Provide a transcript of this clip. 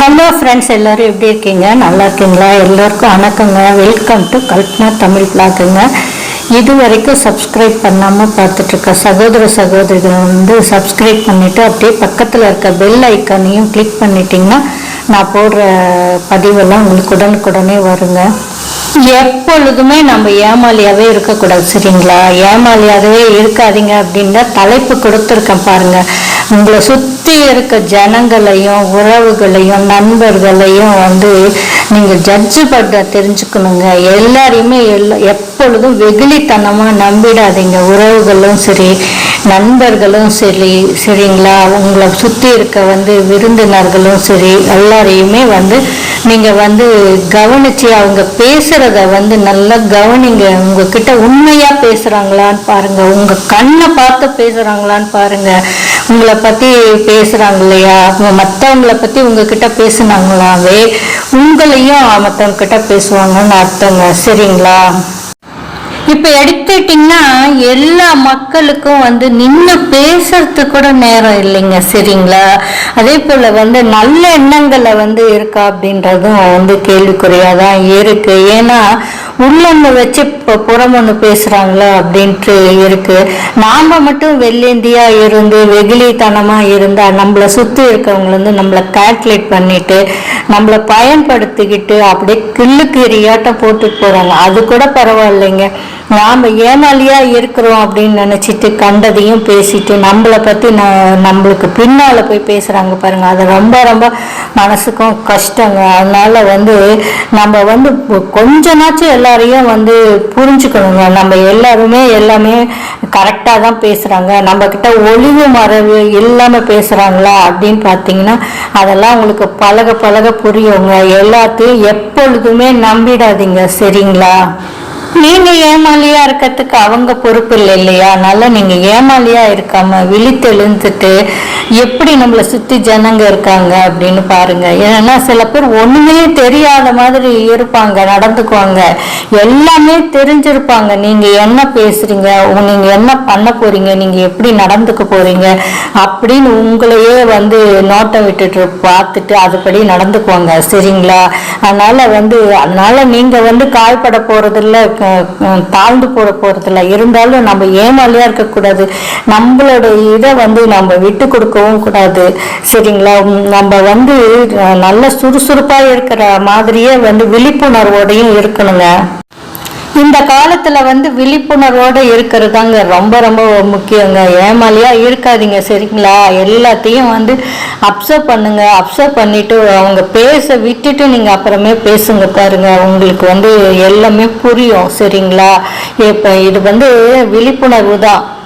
Hello friends எல்லோரும் எப்படி இருக்கீங்க? நல்லா இருக்கீங்களா? எல்லோருக்கும் வணக்கங்க. வெல்கம் டு கல்பனா தமிழ் பிளாக்குங்க இது வரைக்கும் சப்ஸ்கிரைப் பண்ணாமல் பார்த்துட்ருக்க சகோதர சகோதரிகள் வந்து சப்ஸ்கிரைப் பண்ணிவிட்டு அப்படியே பக்கத்தில் இருக்க பெல் ஐக்கானையும் கிளிக் பண்ணிட்டீங்கன்னா நான் போடுற பதிவெல்லாம் உங்களுக்கு உடனுக்குடனே வருங்க. எப்பொழுதுமே நம்ம ஏமாலியாகவே இருக்கக்கூடாது சரிங்களா? ஏமாலியாகவே இருக்காதீங்க அப்படின்னா தலைப்பு கொடுத்துருக்கேன் பாருங்கள் உங்களை சுற்றி இருக்க ஜனங்களையும் உறவுகளையும் நண்பர்களையும் வந்து நீங்கள் ஜட்ஜு பண்ண தெரிஞ்சுக்கணுங்க. எல்லாரையுமே எல்லா எப்பொழுதும் வெகுளித்தனமாக நம்பிடாதீங்க. உறவுகளும் சரி நண்பர்களும் சரி சரிங்களா? உங்களை சுற்றி இருக்க வந்து விருந்தினர்களும் சரி எல்லாரையுமே வந்து நீங்கள் வந்து கவனிச்சு அவங்க பேசுகிறத வந்து நல்லா கவனிங்க. உங்ககிட்ட உண்மையாக பேசுகிறாங்களான்னு பாருங்க. உங்கள் கண்ணை பார்த்து பேசுகிறாங்களான்னு பாருங்க. உங்களை பற்றி பேசுகிறாங்க இல்லையா அவங்க மற்றவங்கள பற்றி உங்ககிட்ட பேசுனாங்களாவே? உங்களையும் மத்தவங்க கிட்ட பேசுவாங்கன்னு அர்த்தங்க. சரிங்களா? இப்போ எடுத்துட்டிங்கன்னா எல்லா மக்களுக்கும் வந்து நின்று பேசுறது கூட நேரம் இல்லைங்க. சரிங்களா? அதே போல் வந்து நல்ல எண்ணங்களை வந்து இருக்கா அப்படின்றதும் வந்து கேள்விக்குறியாக தான் இருக்கு. ஏன்னா உள்ளொன்று வச்சு இப்போ புறம் ஒன்று பேசுகிறாங்களா அப்படின்ட்டு இருக்கு. நாம் மட்டும் வெள்ளேந்தியா இருந்து வெகுளித்தனமாக இருந்தால் நம்மளை சுற்றி இருக்கவங்க வந்து நம்மளை கால்குலேட் பண்ணிட்டு நம்மளை பயன்படுத்திக்கிட்டு அப்படியே கிள்ளுக்கு எரியாட்டம் போட்டுட்டு போகிறாங்க அது கூட பரவாயில்லைங்க. நாம் ஏமாலியாக இருக்கிறோம் அப்படின்னு நினச்சிட்டு கண்டதையும் பேசிட்டு நம்மளை பற்றி ந நம்மளுக்கு பின்னால் போய் பேசுகிறாங்க பாருங்க. அது ரொம்ப ரொம்ப மனசுக்கும் கஷ்டங்க. அதனால வந்து நம்ம வந்து கொஞ்ச நாச்சும் எல்லாரையும் வந்து புரிஞ்சுக்கணுங்க. நம்ம எல்லாருமே எல்லாமே கரெக்டாக தான் பேசுகிறாங்க நம்மக்கிட்ட ஒளிவு மறைவு இல்லாமல் பேசுகிறாங்களா அப்படின்னு பார்த்தீங்கன்னா அதெல்லாம் உங்களுக்கு பழக பழக புரியுங்க. எல்லாத்தையும் எப்பொழுதுமே நம்பிடாதீங்க. சரிங்களா? நீங்க ஏமாலியா இருக்கிறதுக்கு அவங்க பொறுப்பு இல்லை இல்லையா? அதனால நீங்க ஏமாலியா இருக்காம விழித்தெழுந்துட்டு எப்படி நம்மளை சுத்தி ஜனங்க இருக்காங்க அப்படின்னு பாருங்க. ஏன்னா சில பேர் ஒண்ணுமே தெரியாத மாதிரி இருப்பாங்க நடந்துக்குவாங்க. எல்லாமே தெரிஞ்சிருப்பாங்க. நீங்க என்ன பேசுறீங்க? நீங்க என்ன பண்ண போறீங்க? நீங்க எப்படி நடந்துக்க போறீங்க? அப்படின்னு உங்களையே வந்து நோட்டம் விட்டுட்டு பார்த்துட்டு அதுபடி நடந்துக்குவாங்க. சரிங்களா? அதனால வந்து அதனால நீங்க வந்து காயப்பட போறதில்ல. தாழ்ந்து போட போறதில்ல. இருந்தாலும் நம்ம ஏமாலியா இருக்கக்கூடாது. நம்மளோட இதை வந்து நம்ம விட்டு கொடுக்கவும் கூடாது. சரிங்களா? நம்ம வந்து நல்ல சுறுசுறுப்பா இருக்கிற மாதிரியே வந்து விழிப்புணர்வோடையும் இருக்கணுங்க. இந்த காலத்துல வந்து விழிப்புணர்வோட இருக்கிறதாங்க ரொம்ப ரொம்ப முக்கியங்க. ஏமாலியா இருக்காதீங்க சரிங்களா? எல்லாத்தையும் வந்து அப்சர்வ் பண்ணுங்க. அப்சர்வ் பண்ணிட்டு அவங்க பேச விட்டுட்டு நீங்க அப்புறமே பேசுங்க பாருங்க. உங்களுக்கு வந்து எல்லாமே புரியும் சரிங்களா? இப்ப இது வந்து விழிப்புணர்வு தான்.